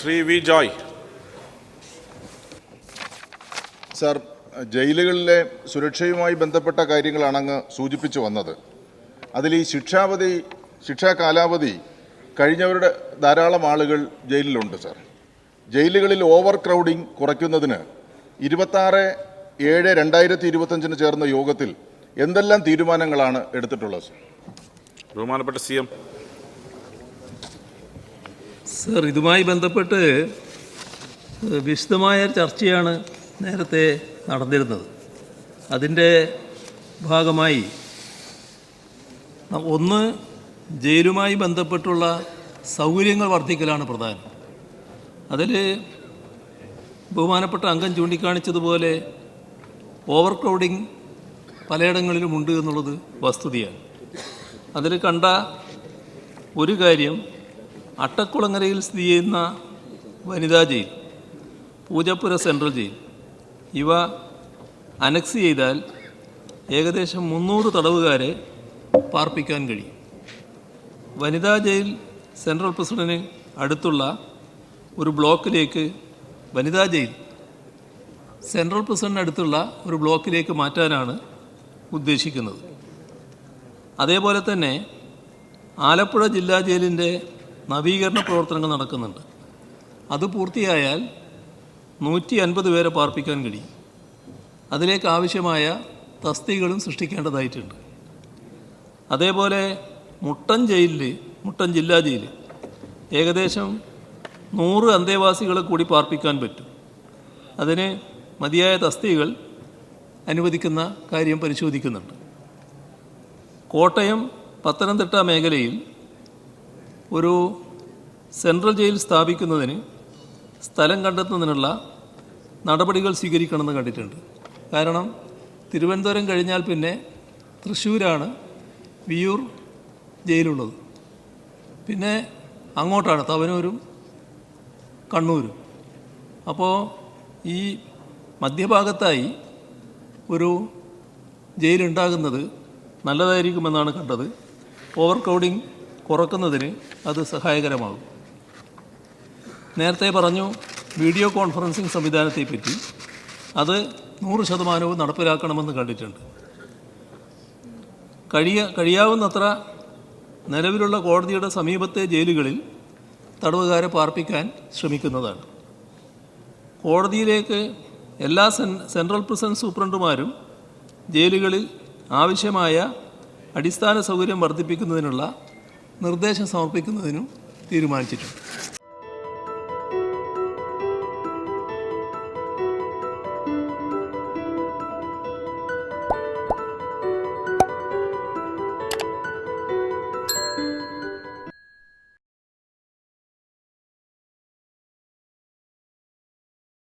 Shri V Joy. Sir ജയിലുകളിലെ സുരക്ഷയുമായി ബന്ധപ്പെട്ട കാര്യങ്ങളാണ് അങ്ങ് സൂചിപ്പിച്ചു വന്നത്. അതിൽ ഈ ശിക്ഷാവധി ശിക്ഷാ കാലാവധി കഴിഞ്ഞവരുടെ ധാരാളം ആളുകൾ ജയിലിലുണ്ട് സർ. ജയിലുകളിൽ ഓവർ ക്രൗഡിംഗ് കുറയ്ക്കുന്നതിന് ഇരുപത്താറ് ഏഴ് രണ്ടായിരത്തി ഇരുപത്തഞ്ചിന് ചേർന്ന യോഗത്തിൽ എന്തെല്ലാം തീരുമാനങ്ങളാണ് എടുത്തിട്ടുള്ളത് ബഹുമാനപ്പെട്ട സി എം. സർ ഇതുമായി ബന്ധപ്പെട്ട് വിശദമായ ചർച്ചയാണ് നേരത്തെ നടന്നിരുന്നത്. അതിന്റെ ഭാഗമായി ഒന്ന് ജയിലുമായി ബന്ധപ്പെട്ടുള്ള സൗകര്യങ്ങൾ വർദ്ധിക്കലാണ് പ്രധാനം. അതിൽ ബഹുമാനപ്പെട്ട അംഗം ചൂണ്ടിക്കാണിച്ചതുപോലെ ഓവർ ക്രൗഡിങ് പലയിടങ്ങളിലും ഉണ്ട് എന്നുള്ളത് വസ്തുതയാണ്. അതിൽ കണ്ട ഒരു കാര്യം അട്ടക്കുളങ്ങരയിൽ സ്ഥിതി ചെയ്യുന്ന വനിതാ ജയിൽ പൂജപ്പുര സെൻട്രൽ ജയിൽ. ഇവ അനക്സ് ചെയ്താൽ ഏകദേശം മുന്നൂറ് തടവുകാരെ പാർപ്പിക്കാൻ കഴിയും. വനിതാ ജയിൽ സെൻട്രൽ പ്രസിഡന്റിന് അടുത്തുള്ള ഒരു ബ്ലോക്കിലേക്ക് വനിതാ ജയിൽ സെൻട്രൽ പ്രസിഡന്റിന് അടുത്തുള്ള ഒരു ബ്ലോക്കിലേക്ക് മാറ്റാനാണ് ഉദ്ദേശിക്കുന്നത്. അതേപോലെ തന്നെ ആലപ്പുഴ ജില്ലാ ജയിലിന്റെ നവീകരണ പ്രവർത്തനങ്ങൾ നടക്കുന്നുണ്ട്. അത് പൂർത്തിയായാൽ നൂറ്റി അൻപത് പേരെ പാർപ്പിക്കാൻ കഴിയും. അതിലേക്ക് ആവശ്യമായ തസ്തികകളും സൃഷ്ടിക്കേണ്ടതായിട്ടുണ്ട്. അതേപോലെ മുട്ടൻ ജയിലിൽ മുട്ടൻ ജില്ലാ ജയിൽ ഏകദേശം നൂറ് അന്തേവാസികളെ കൂടി പാർപ്പിക്കാൻ പറ്റും. അതിന് മതിയായ തസ്തികകൾ അനുവദിക്കുന്ന കാര്യം പരിശോധിക്കുന്നുണ്ട്. കോട്ടയം പത്തനംതിട്ട മേഖലയിൽ ഒരു സെൻട്രൽ ജയിൽ സ്ഥാപിക്കുന്നതിന് സ്ഥലം കണ്ടെത്തുന്നതിനുള്ള നടപടികൾ സ്വീകരിക്കണമെന്ന് കണ്ടിട്ടുണ്ട്. കാരണം തിരുവനന്തപുരം കഴിഞ്ഞാൽ പിന്നെ തൃശ്ശൂരാണ് വിയൂർ ജയിലുള്ളത്. പിന്നെ അങ്ങോട്ടാണ് തവനൂരും കണ്ണൂരും. അപ്പോൾ ഈ മധ്യഭാഗത്തായി ഒരു ജയിലുണ്ടാകുന്നത് നല്ലതായിരിക്കുമെന്നാണ് കണ്ടത്. ഓവർ ക്രൗഡിങ് കുറക്കുന്നതിന് അത് സഹായകരമാകും. നേരത്തെ പറഞ്ഞു വീഡിയോ കോൺഫറൻസിംഗ് സംവിധാനത്തെപ്പറ്റി അത് നൂറ് ശതമാനവും നടപ്പിലാക്കണമെന്ന് കണ്ടിട്ടുണ്ട്. കഴിയ കഴിയാവുന്നത്ര നിലവിലുള്ള കോടതിയുടെ സമീപത്തെ ജയിലുകളിൽ തടവുകാരെ പാർപ്പിക്കാൻ ശ്രമിക്കുന്നതാണ്. കോടതിയിലേക്ക് എല്ലാ സെൻ സെൻട്രൽ പ്രിസൺ സൂപ്രണ്ടുമാരും ജയിലുകളിൽ ആവശ്യമായ അടിസ്ഥാന സൗകര്യം വർദ്ധിപ്പിക്കുന്നതിനുള്ള നിർദ്ദേശം സമർപ്പിക്കുന്നതിനും തീരുമാനിച്ചിട്ടുണ്ട്.